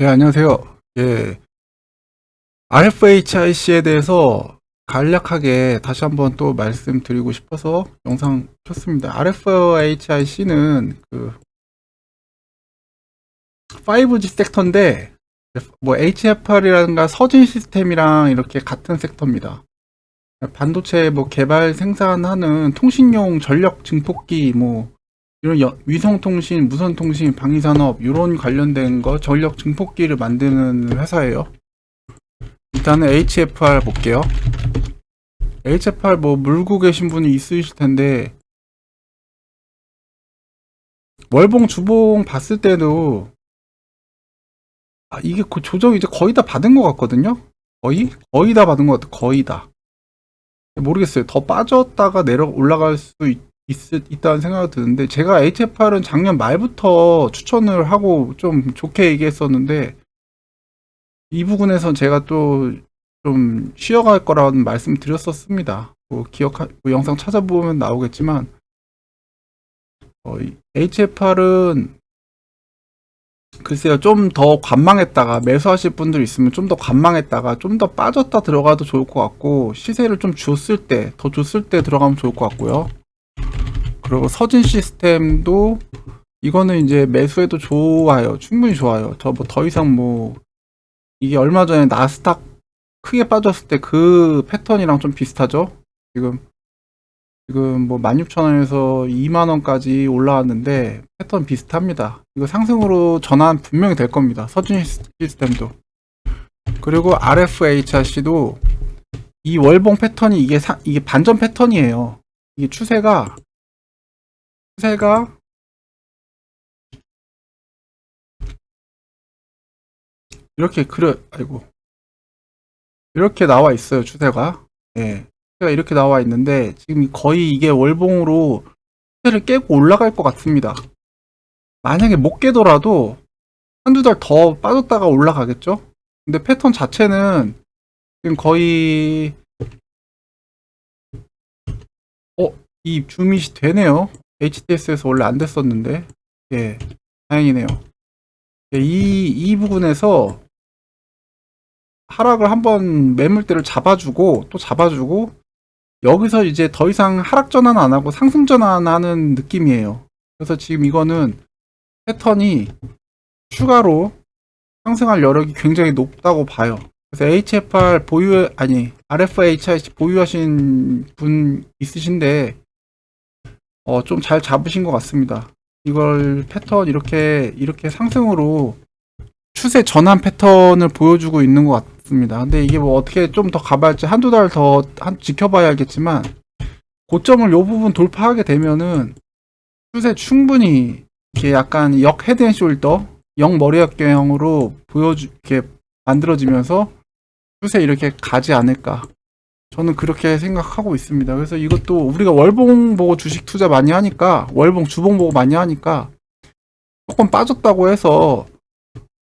네, 안녕하세요. 예. RFHIC에 대해서 간략하게 다시 한번 또 말씀드리고 싶어서 영상 켰습니다. RFHIC는 그 5G 섹터인데 뭐 HFR이라든가 서진 시스템이랑 이렇게 같은 섹터입니다. 반도체 뭐 개발 생산하는 통신용 전력 증폭기 뭐 이런 여- 위성통신, 무선통신, 방위산업 이런 관련된 거 전력 증폭기를 만드는 회사예요. 일단은 HFR 볼게요. HFR 뭐 물고 계신 분이 있으실 텐데 월봉 주봉 봤을 때도 아, 이게 그 조정 이제 거의 다 받은 것 같거든요. 거의 거의 다 받은 것 같아. 거의 다. 모르겠어요. 더 빠졌다가 내려 올라갈 수 있, 있, 있다는 생각이 드는데 제가 HFR은 작년 말부터 추천을 하고 좀 좋게 얘기했었는데 이 부분에선 제가 또 좀 쉬어갈 거라는 말씀 드렸었습니다. 뭐 기억하, 뭐 영상 찾아보면 나오겠지만 어, HFR은 글쎄요 좀 더 관망했다가 매수하실 분들 있으면 좀 더 관망했다가 좀 더 빠졌다 들어가도 좋을 것 같고 시세를 좀 줬을 때 더 줬을 때 들어가면 좋을 것 같고요. 그리고 서진 시스템도 이거는 이제 매수해도 좋아요. 충분히 좋아요. 저 뭐 더 이상 뭐 이게 얼마 전에 나스닥 크게 빠졌을 때 그 패턴이랑 좀 비슷하죠. 지금 지금 뭐 16,000원에서 2만원까지 올라왔는데 패턴 비슷합니다. 이거 상승으로 전환 분명히 될 겁니다. 서진 시스템도. 그리고 RFHRC도 이 월봉 패턴이 이게 사- 이게 반전 패턴이에요. 이게 추세가 추세가 이렇게 그려 아이고. 이렇게 나와 있어요 추세가. 예. 추세가 이렇게 나와 있는데 지금 거의 이게 월봉으로 추세를 깨고 올라갈 것 같습니다. 만약에 못 깨더라도 한두 달 더 빠졌다가 올라가겠죠? 근데 패턴 자체는 지금 거의 어 이 줌이 되네요 HTS에서 원래 안 됐었는데, 예, 다행이네요. 예, 이, 이 부분에서 하락을 한번 매물대를 잡아주고, 또 잡아주고, 여기서 이제 더 이상 하락 전환 안 하고 상승 전환하는 느낌이에요. 그래서 지금 이거는 패턴이 추가로 상승할 여력이 굉장히 높다고 봐요. 그래서 HFR 보유, 아니, RFHIC 보유하신 분 있으신데, 어, 좀 잘 잡으신 것 같습니다. 이걸 패턴 이렇게, 이렇게 상승으로 추세 전환 패턴을 보여주고 있는 것 같습니다. 근데 이게 뭐 어떻게 좀 더 가봐야 할지 한두 달 더 지켜봐야 알겠지만, 고점을 요 부분 돌파하게 되면은 추세 충분히 이렇게 약간 역 헤드 앤 숄더, 역 머리 어깨형으로 보여주, 이렇게 만들어지면서 추세 이렇게 가지 않을까. 저는 그렇게 생각하고 있습니다. 그래서 이것도 우리가 월봉 보고 주식 투자 많이 하니까 월봉 주봉 보고 많이 하니까 조금 빠졌다고 해서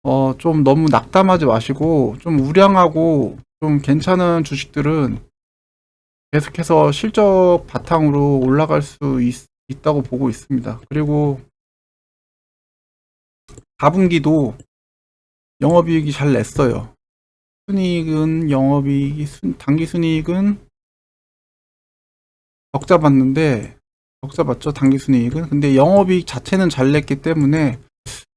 어 좀 너무 낙담하지 마시고 좀 우량하고 좀 괜찮은 주식들은 계속해서 실적 바탕으로 올라갈 수 있, 있다고 보고 있습니다. 그리고 4분기도 영업이익이 잘 냈어요. 순이익은 영업이익이 순, 당기 순이익은 적자 봤는데 적자 봤죠? 당기 순이익은? 근데 영업이익 자체는 잘 냈기 때문에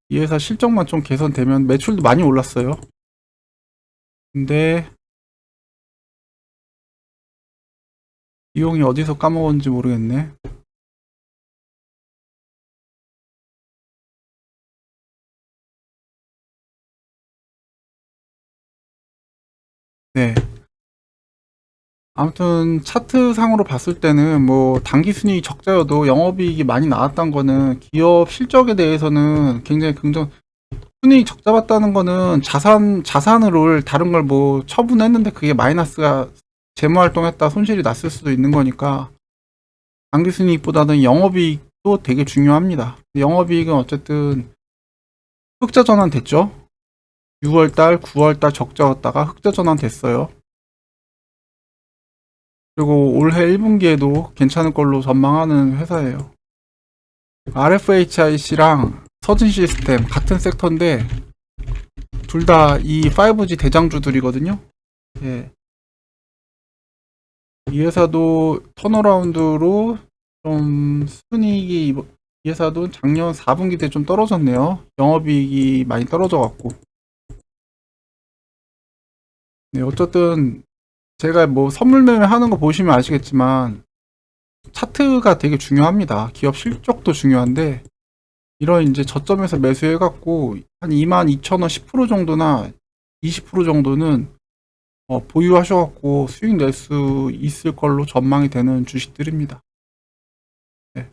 이 회사 실적만 좀 개선되면 매출도 많이 올랐어요. 근데 비용이 어디서 까먹었는지 모르겠네 네. 아무튼 차트상으로 봤을 때는 뭐 단기 순이익 적자여도 영업이익이 많이 나왔던 거는 기업 실적에 대해서는 굉장히 긍정 순이익 적자 봤다는 거는 자산 자산을 다른 걸 뭐 처분했는데 그게 마이너스가 재무 활동했다 손실이 났을 수도 있는 거니까 단기 순이익보다는 영업이익도 되게 중요합니다. 영업이익은 어쨌든 흑자 전환 됐죠. 6월달, 9월달 적자였다가 흑자 전환 됐어요. 그리고 올해 1분기에도 괜찮을 걸로 전망하는 회사예요. RFHIC랑 서진 시스템 같은 섹터인데 둘 다 이 5G 대장주들이거든요. 예. 이 회사도 턴어라운드로 좀 순이익이 이 회사도 작년 4분기 때 좀 떨어졌네요. 영업이익이 많이 떨어져갖고. 네, 어쨌든 제가 뭐 선물 매매 하는 거 보시면 아시겠지만 차트가 되게 중요합니다. 기업 실적도 중요한데 이런 이제 저점에서 매수해 갖고 한 22,000원 10% 정도나 20% 정도는 어, 보유하셔 갖고 수익 낼 수 있을 걸로 전망이 되는 주식들입니다. 네.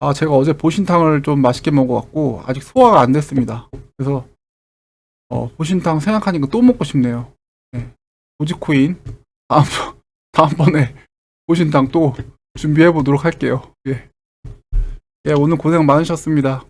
아, 제가 어제 보신탕을 좀 맛있게 먹어 갖고 아직 소화가 안 됐습니다. 그래서 어, 보신탕 생각하니까 또 먹고 싶네요. 네. 도지코인 다음 다음번에 보신탕 또 준비해 보도록 할게요. 예. 예, 오늘 고생 많으셨습니다.